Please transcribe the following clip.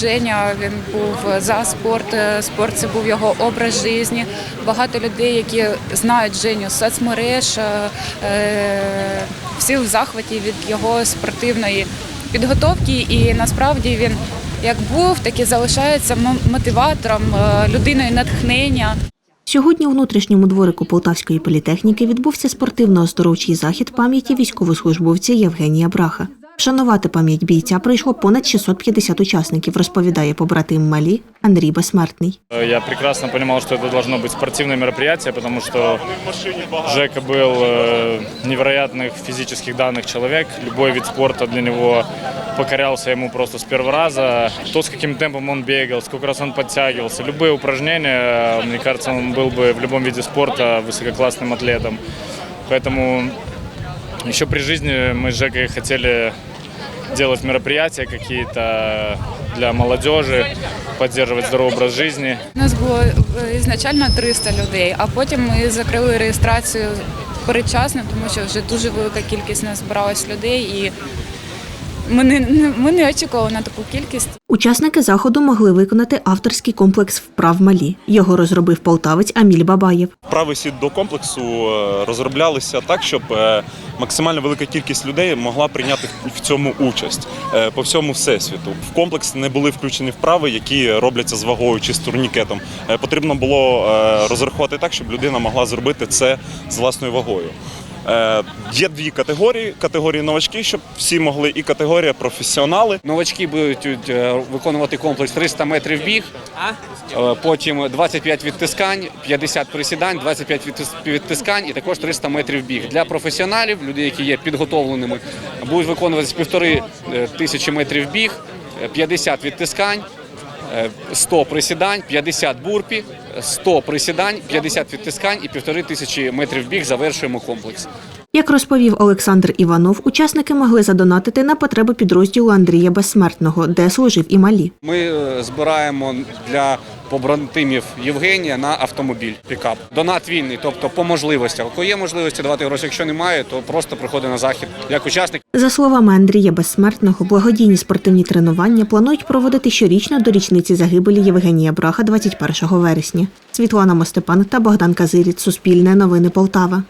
Женя він був за спорт. е, Спорт це був його образ життя. Багато людей, які знають Женю з соцмереж, е, е, всі в захваті від його спортивної підготовки. І насправді він як був, так і залишається мотиватором, людиною натхнення. Сьогодні у внутрішньому дворику Полтавської політехніки відбувся спортивно-оздоровчий захід пам'яті військовослужбовця Євгенія Браха. Вшанувати пам'ять бійця прийшло понад 650 учасників, розповідає побратим Малі Андрій Безсмертний. Я прекрасно понимал, что это должно быть спортивное мероприятие, потому что Жека был э, невероятных физических данных человек. Любой вид спорта для него покорялся ему просто с первого раза. То, с каким темпом он бегал, сколько раз он подтягивался. Любые упражнения, мне кажется, он был бы в любом виде спорта высококлассным атлетом. Поэтому еще при жизни мы с Жекой хотели делать мероприятия какие-то для молодежи, поддерживать здоровый образ жизни. У нас було ізначально 300 людей, а потім ми закрили реєстрацію передчасно, тому що вже дуже велика кількість нас збиралась людей, і ми не, ми не очікували на таку кількість. Учасники заходу могли виконати авторський комплекс вправ Малі. Його розробив полтавець Аміль Бабаєв. Вправи сід до комплексу е, розроблялися так, щоб е, максимально велика кількість людей могла прийняти в цьому участь е, по всьому всесвіту. В комплекс не були включені вправи, які робляться з вагою чи з турнікетом. Потрібно було розрахувати так, щоб людина могла зробити це з власною вагою. Е, Є дві категорії: категорії новачки, щоб всі могли, і категорія професіонали. Новачки будуть е, виконувати комплекс 300 метрів біг, е, потім 25 відтискань, 50 присідань, 25 відтискань і також 300 метрів біг. Для професіоналів, людей, які є підготовленими, будуть виконуватися півтори тисячі метрів біг, е, 50 відтискань. е, 100 присідань, 50 бурпі, 100 присідань, 50 відтискань і півтори тисячі метрів біг. Завершуємо комплекс. Як розповів Олександр Іванов, учасники могли задонатити на потреби підрозділу Андрія Безсмертного, де служив і Малі. Ми е, збираємо для побратимів Євгенія на автомобіль пікап. Донат вільний, тобто по можливостях. Коли є можливості давати гроші, якщо немає, то просто приходить на захід як учасник. За словами Андрія Безсмертного, благодійні спортивні тренування планують проводити щорічно до річниці загибелі Євгенія Браха 21 вересня. Світлана Мостепан та Богдан Казиріць. Суспільне новини Полтава.